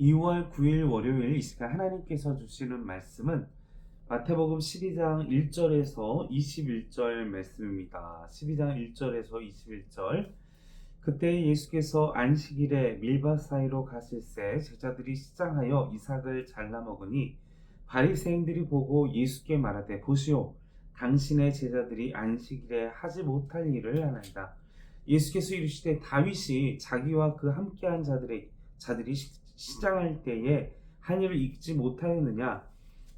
2월 9일 월요일 이 시간 하나님께서 주시는 말씀은 마태복음 12장 1절에서 21절 말씀입니다. 12장 1절에서 21절 그때 예수께서 안식일에 밀밭 사이로 가실새 제자들이 시장하여 이삭을 잘라 먹으니 바리새인들이 보고 예수께 말하되 보시오 당신의 제자들이 안식일에 하지 못할 일을 하나이다. 예수께서 이르시되 다윗이 자기와 그 함께한 자들의 자들이 시- 시장할 때에 한 일을 잊지 못하였느냐?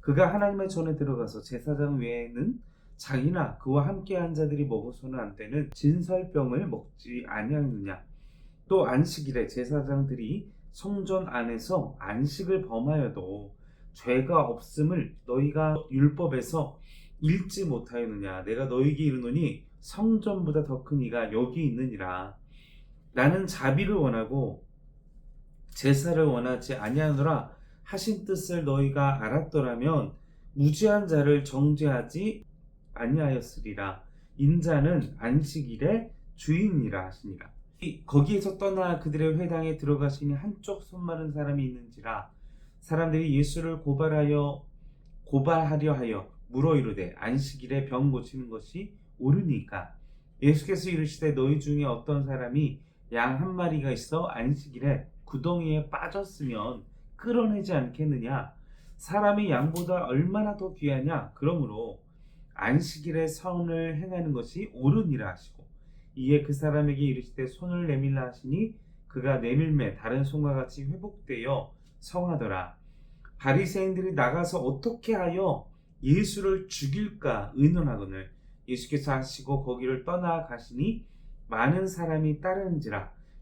그가 하나님의 전에 들어가서 제사장 외에는 자기나 그와 함께한 자들이 먹어서는 안 되는 진설병을 먹지 아니하였느냐? 또 안식일에 제사장들이 성전 안에서 안식을 범하여도 죄가 없음을 너희가 율법에서 읽지 못하였느냐? 내가 너희에게 이르노니 성전보다 더 큰 이가 여기 있느니라. 나는 자비를 원하고 제사를 원하지 아니하노라 하신 뜻을 너희가 알았더라면 무지한 자를 정죄하지 아니하였으리라. 인자는 안식일의 주인이라 하시니라. 이- 거기에서 떠나 그들의 회당에 들어가시니 한쪽 손 마른 사람이 있는지라. 사람들이 예수를 고발하여 고발하려 하여 물어 이르되 안식일에 병 고치는 것이 옳으니까. 예수께서 이르시되 너희 중에 어떤 사람이 양 한 마리가 있어 안식일에 구덩이에 빠졌으면 끌어내지 않겠느냐? 사람이 양보다 얼마나 더 귀하냐? 그러므로 안식일에 선을 행하는 것이 옳으니라 하시고 이에 그 사람에게 이르시되 손을 내밀라 하시니 그가 내밀매 다른 손과 같이 회복되어 성하더라. 바리새인들이 나가서 어떻게 하여 예수를 죽일까 의논하거늘 예수께서 하시고 거기를 떠나 가시니 많은 사람이 따르는지라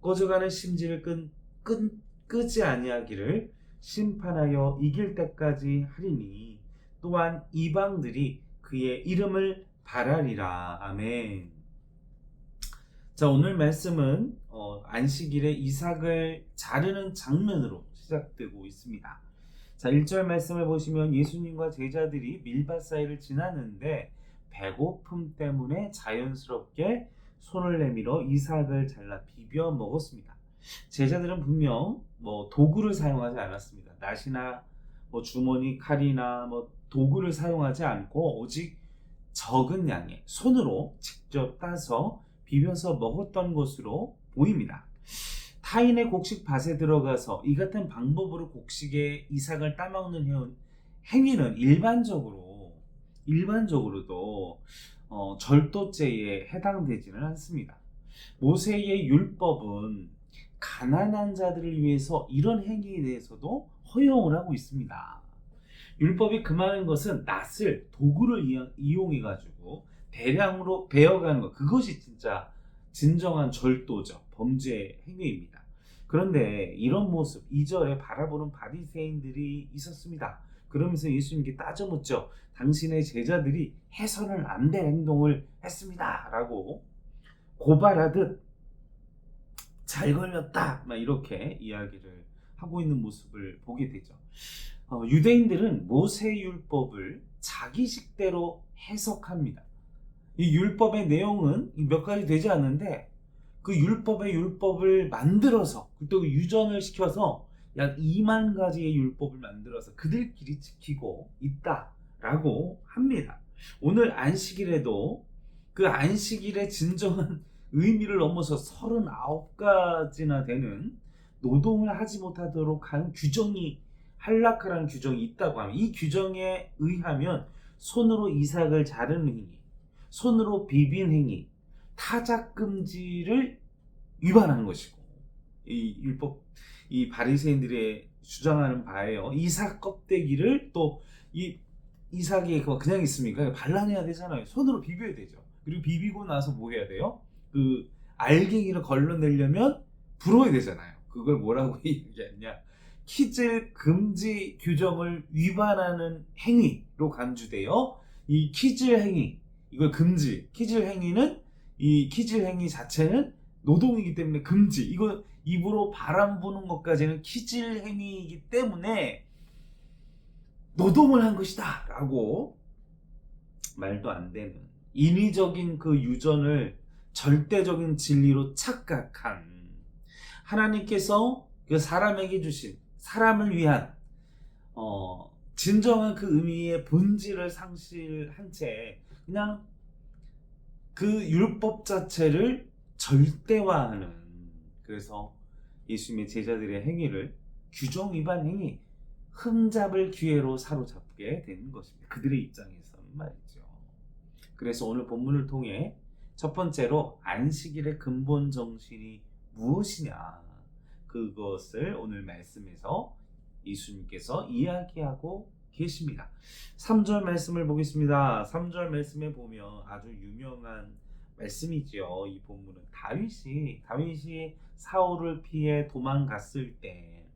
꺼져가는 심지를 끈, 끈, 끄지 아니하기를 심판하여 이길 때까지 하리니 또한 이방들이 그의 이름을 바라리라 아멘. 자 오늘 말씀은 어, 안식일에 이삭을 자르는 장면으로 시작되고 있습니다. 자 1절 말씀을 보시면 예수님과 제자들이 밀밭 사이를 지나는데 배고픔 때문에 자연스럽게 손을 내밀어 이삭을 잘라 비벼 먹었습니다. 제자들은 분명 뭐 도구를 사용하지 않았습니다. 낫이나 뭐 주머니 칼이나 뭐 도구를 사용하지 않고 오직 적은 양의 손으로 직접 따서 비벼서 먹었던 것으로 보입니다. 타인의 곡식 밭에 들어가서 이 같은 방법으로 곡식에 이삭을 따먹는 행- 행위는 일반적으로 일반적으로도 어, 절도죄에 해당되지는 않습니다. 모세의 율법은 가난한 자들을 위해서 이런 행위에 대해서도 허용을 하고 있습니다. 율법이 금하는 것은 낫을 도구를 이용해 가지고 대량으로 베어가는 것 그것이 진짜 진정한 절도죠 범죄 행위입니다. 그런데 이런 모습 2절에 바라보는 바리새인들이 있었습니다. 그러면서 예수님께 따져 묻죠. 당신의 제자들이 해서는 안 될 행동을 했습니다. 라고 고발하듯 잘 걸렸다. 막 이렇게 이야기를 하고 있는 모습을 보게 되죠. 어, 유대인들은 모세율법을 자기식대로 해석합니다. 이 율법의 내용은 몇 가지 되지 않는데 그 율법의 율법을 만들어서 또 유전을 시켜서 약 2만 가지의 율법을 만들어서 그들끼리 지키고 있다라고 합니다. 오늘 안식일에도 그 안식일의 진정한 의미를 넘어서 39가지나 되는 노동을 하지 못하도록 하는 규정이 한락하라는 규정이 있다고 하면 이 규정에 의하면 손으로 이삭을 자르는 행위, 손으로 비빈 행위, 타작 금지를 위반하는 것이고 이 율법 이 바리새인들의 주장하는 바예요. 이삭 껍데기를 또 이 이삭이 그냥 있습니까? 발라내야 되잖아요. 손으로 비벼야 되죠. 그리고 비비고 나서 뭐 해야 돼요? 그 알갱이를 걸러내려면 불어야 되잖아요. 그걸 뭐라고 얘기했냐? 키질 금지 규정을 위반하는 행위로 간주되어 이 키질 행위 이걸 금지 키질 행위는 이 키질 행위 자체는 노동이기 때문에 금지 이거 입으로 바람 부는 것까지는 키질 행위이기 때문에 노동을 한 것이다 라고 말도 안 되는 인위적인 그 유전을 절대적인 진리로 착각한 하나님께서 그 사람에게 주신 사람을 위한 어, 진정한 그 의미의 본질을 상실한 채 그냥 그 율법 자체를 절대화하는 그래서 예수님의 제자들의 행위를 규정 위반 행위 흠잡을 기회로 사로잡게 되는 것입니다. 그들의 입장에서는 말이죠. 그래서 오늘 본문을 통해 첫 번째로 안식일의 근본 정신이 무엇이냐 그것을 오늘 말씀에서 예수님께서 이야기하고 계십니다. 3절 말씀을 보겠습니다. 3절 말씀에 보면 아주 유명한 말씀이지요. 이 본문은 다윗이 다윗이 사울을 피해 도망갔을 때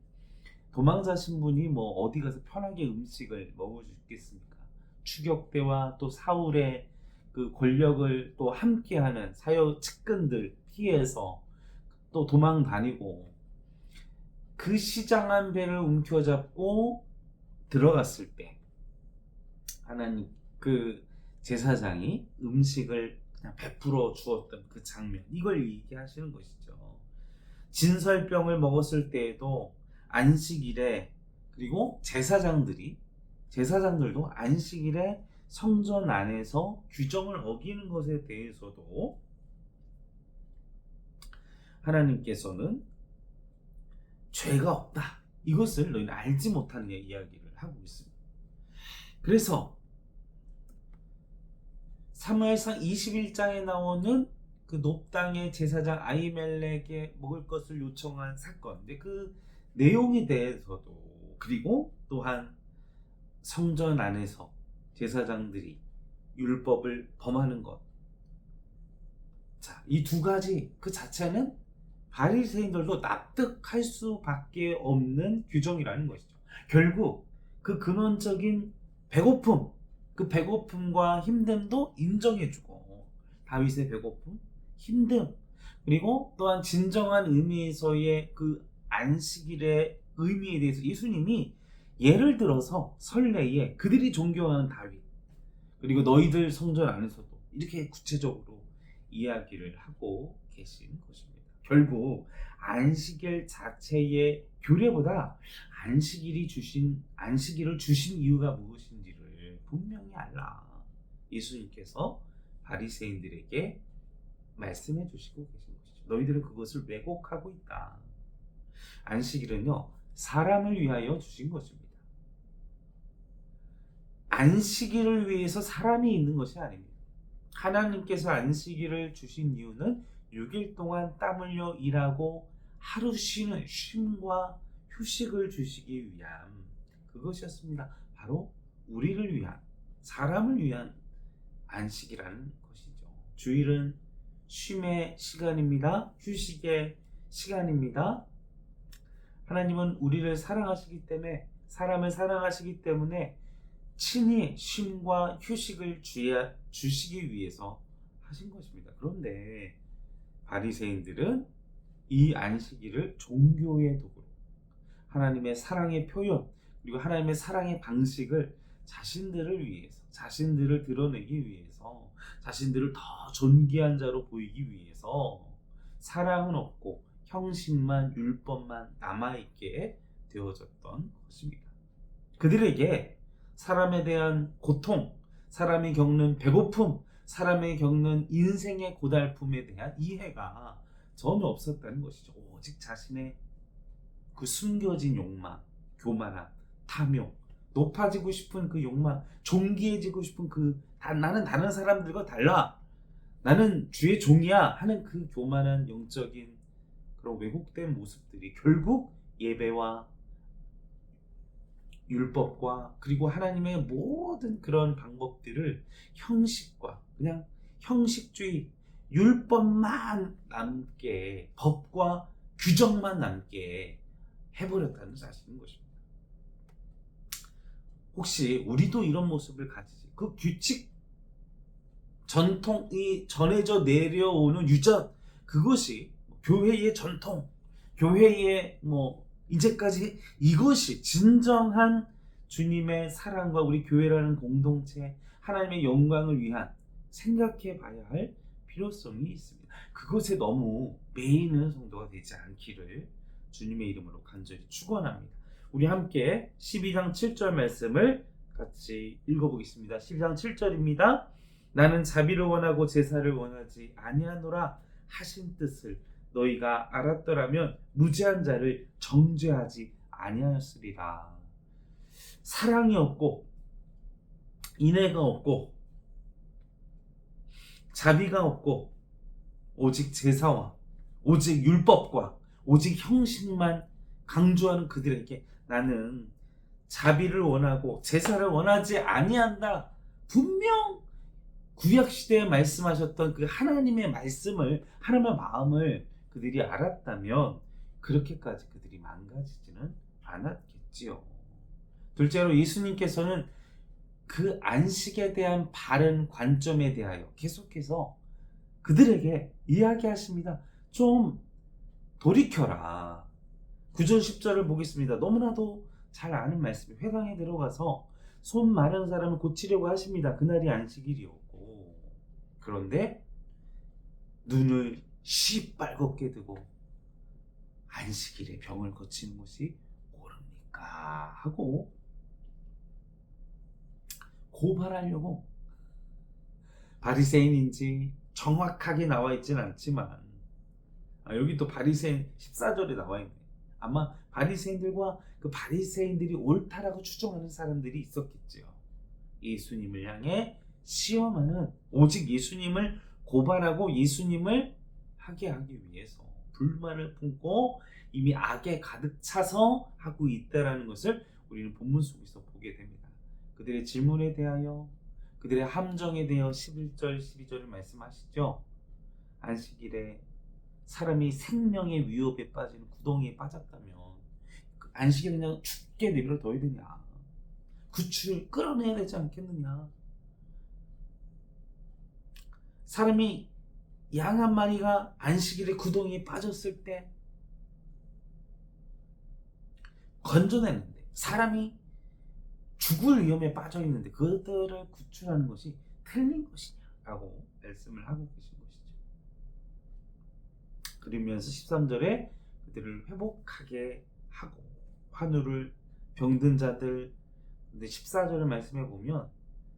도망자 신분이 뭐 어디 가서 편하게 음식을 먹을 수 있겠습니까? 추격대와 또 사울의 그 권력을 또 함께하는 사역 측근들 피해서 또 도망 다니고 그 시장한 배를 움켜잡고 들어갔을 때 하나님 그 제사장이 음식을 그냥 베풀어 주었던 그 장면 이걸 얘기하시는 것이죠. 진설병을 먹었을 때에도 안식일에 그리고 제사장들이 제사장들도 안식일에 성전 안에서 규정을 어기는 것에 대해서도 하나님께서는 죄가 없다. 이것을 너희는 알지 못하느냐 이야기를 하고 있습니다. 그래서 사무엘상 21장에 나오는 그 높당의 제사장 아이멜렉에 먹을 것을 요청한 사건. 근데 그 내용에 대해서도 그리고 또한 성전 안에서 제사장들이 율법을 범하는 것. 자, 이 두 가지 그 자체는 바리새인들도 납득할 수밖에 없는 규정이라는 것이죠. 결국 그 근원적인 배고픔, 그 배고픔과 힘듦도 인정해주고 다윗의 배고픔, 힘듦 그리고 또한 진정한 의미에서의 그 안식일의 의미에 대해서 예수님이 예를 들어서 설레에 그들이 존경하는 다윗 그리고 너희들 성전 안에서도 이렇게 구체적으로 이야기를 하고 계신 것입니다. 결국 안식일 자체의 규례보다 안식일이 주신 안식일을 주신 이유가 무엇인지를 분명히 알라. 예수님께서 바리새인들에게 말씀해 주시고 계신 것이죠. 너희들은 그것을 왜곡하고 있다. 안식일은요 사람을 위하여 주신 것입니다. 안식일을 위해서 사람이 있는 것이 아닙니다. 하나님께서 안식일을 주신 이유는 6일 동안 땀 흘려 일하고 하루 쉬는 쉼과 휴식을 주시기 위함 그것이었습니다. 바로 우리를 위한 사람을 위한 안식이라는 것이죠. 주일은 쉼의 시간입니다. 휴식의 시간입니다. 하나님은 우리를 사랑하시기 때문에 사람을 사랑하시기 때문에 친히 쉼과 휴식을 주야, 주시기 위해서 하신 것입니다. 그런데 바리새인들은 이 안식일을 종교의 도구로 하나님의 사랑의 표현 그리고 하나님의 사랑의 방식을 자신들을 위해서 자신들을 드러내기 위해서 자신들을 더 존귀한 자로 보이기 위해서 사랑은 없고 형식만 율법만 남아있게 되어졌던 것입니다. 그들에게 사람에 대한 고통, 사람이 겪는 배고픔, 사람이 겪는 인생의 고달픔에 대한 이해가 전혀 없었다는 것이죠. 오직 자신의 그 숨겨진 욕망, 교만함, 탐욕, 높아지고 싶은 그 욕망, 존귀해지고 싶은 그 다, 나는 다른 사람들과 달라. 나는 주의 종이야 하는 그 교만한 영적인 그런 왜곡된 모습들이 결국 예배와 율법과 그리고 하나님의 모든 그런 방법들을 형식과 그냥 형식주의 율법만 남게 법과 규정만 남게 해버렸다는 사실인 것입니다. 혹시 우리도 이런 모습을 가지지? 그 규칙, 전통이 전해져 내려오는 유전, 그것이 교회의 전통, 교회의 뭐 이제까지 이것이 진정한 주님의 사랑과 우리 교회라는 공동체, 하나님의 영광을 위한 생각해 봐야 할 필요성이 있습니다. 그것에 너무 매이는 성도가 되지 않기를 주님의 이름으로 간절히 축원합니다. 우리 함께 12장 7절 말씀을 같이 읽어보겠습니다. 12장 7절입니다. 나는 자비를 원하고 제사를 원하지 아니하노라 하신 뜻을 너희가 알았더라면 무죄한 자를 정죄하지 아니하였으리라. 사랑이 없고 인애가 없고 자비가 없고 오직 제사와 오직 율법과 오직 형식만 강조하는 그들에게 나는 자비를 원하고 제사를 원하지 아니한다. 분명 구약 시대에 말씀하셨던 그 하나님의 말씀을 하나님의 마음을 그들이 알았다면 그렇게까지 그들이 망가지지는 않았겠지요. 둘째로 예수님께서는 그 안식에 대한 바른 관점에 대하여 계속해서 그들에게 이야기하십니다. 좀 돌이켜라. 9절 10절을 보겠습니다. 너무나도 잘 아는 말씀이 회당에 들어가서 손 마른 사람을 고치려고 하십니다. 그날이 안식일이었고 그런데 눈을 시빨갛게 뜨고 안식일에 병을 고치는 것이 옳습니까? 하고 고발하려고 바리새인인지 정확하게 나와 있지는 않지만 아, 여기 또 바리새인 14절에 나와 있네. 아마 바리새인들과 그 바리새인들이 옳다라고 추정하는 사람들이 있었겠지요. 예수님을 향해 시험하는 오직 예수님을 고발하고 예수님을 하게 하기 위해서 불만을 품고 이미 악에 가득 차서 하고 있다라는 것을 우리는 본문 속에서 보게 됩니다. 그들의 질문에 대하여 그들의 함정에 대하여 11절 12절을 말씀하시죠. 안식일에 사람이 생명의 위협에 빠지는 구덩이에 빠졌다면 그 안식일에 그냥 죽게 내버려 둬야 되냐 구출을 끌어내야 되지 않겠느냐 사람이 양 한 마리가 안식일에 구덩이에 빠졌을 때 건져내는데 사람이 죽을 위험에 빠져 있는데 그들을 구출하는 것이 틀린 것이냐라고 말씀을 하고 것이죠. 그러면서 13절에 그들을 회복하게 하고 환우를 병든 자들 근데 14절을 말씀해 보면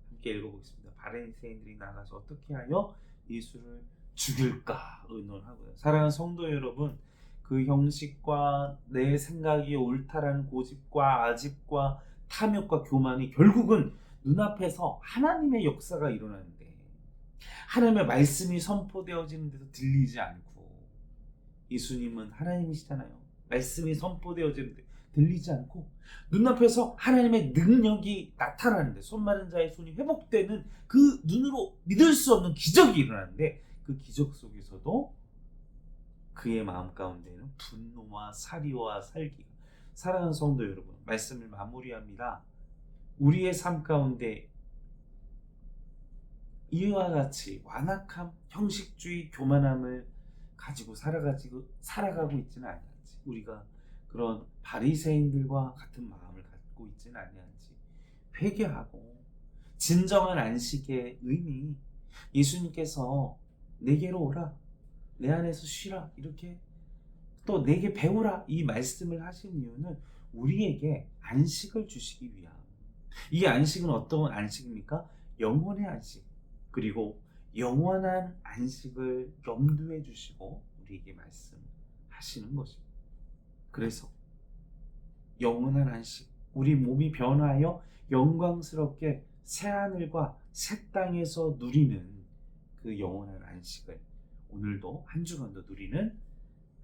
함께 읽어보겠습니다. 바리새인들이 나가서 어떻게 하여 예수를 죽일까 의논하고요. 사랑하는 성도 여러분, 그 형식과 내 생각이 옳다라는 고집과 아집과 탐욕과 교만이 결국은 눈앞에서 하나님의 역사가 일어나는데 하나님의 말씀이 선포되어지는데도 들리지 않고 예수님은 하나님이시잖아요. 말씀이 선포되어지는데 들리지 않고 눈앞에서 하나님의 능력이 나타나는데 손 마른 자의 손이 회복되는 그 눈으로 믿을 수 없는 기적이 일어나는데 그 기적 속에서도 그의 마음 가운데는 분노와 사리와 살기가 사랑하는 성도 여러분 말씀을 마무리합니다. 우리의 삶 가운데 이와 같이 완악함, 형식주의, 교만함을 가지고 살아가지고 살아가고 있지는 아니한지 우리가 그런 바리새인들과 같은 마음을 갖고 있지는 아니한지 회개하고 진정한 안식의 의미 예수님께서 내게로 오라 내 안에서 쉬라 이렇게 또 내게 배우라 이 말씀을 하신 이유는 우리에게 안식을 주시기 위함. 이 안식은 어떤 안식입니까? 영혼의 안식. 그리고 영원한 안식을 염두에 주시고 우리에게 말씀하시는 것입니다. 그래서 영원한 안식, 우리 몸이 변화하여 영광스럽게 새 하늘과 새 땅에서 누리는 그 영원한 안식을 오늘도 한 주간도 누리는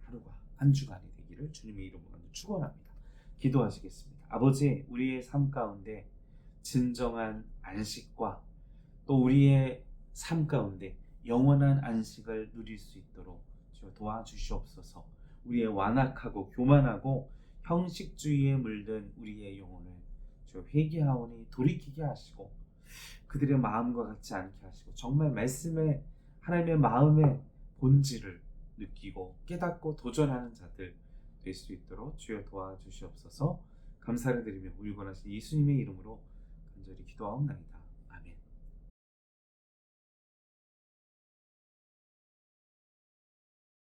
하루가 한 주간이 되기를 주님의 이름으로 축원합니다. 기도하시겠습니다. 아버지, 우리의 삶 가운데 진정한 안식과 또 우리의 삶 가운데 영원한 안식을 누릴 수 있도록 주여 도와주시옵소서. 우리의 완악하고 교만하고 형식주의에 물든 우리의 영혼을 주 회개하오니 돌이키게 하시고 그들의 마음과 같지 않게 하시고 정말 말씀에 하나님의 마음의 본질을 느끼고 깨닫고 도전하는 자들 될 수 있도록 주여 도와주시옵소서 감사를 드리며 울건하신 예수님의 이름으로 간절히 기도하옵나이다.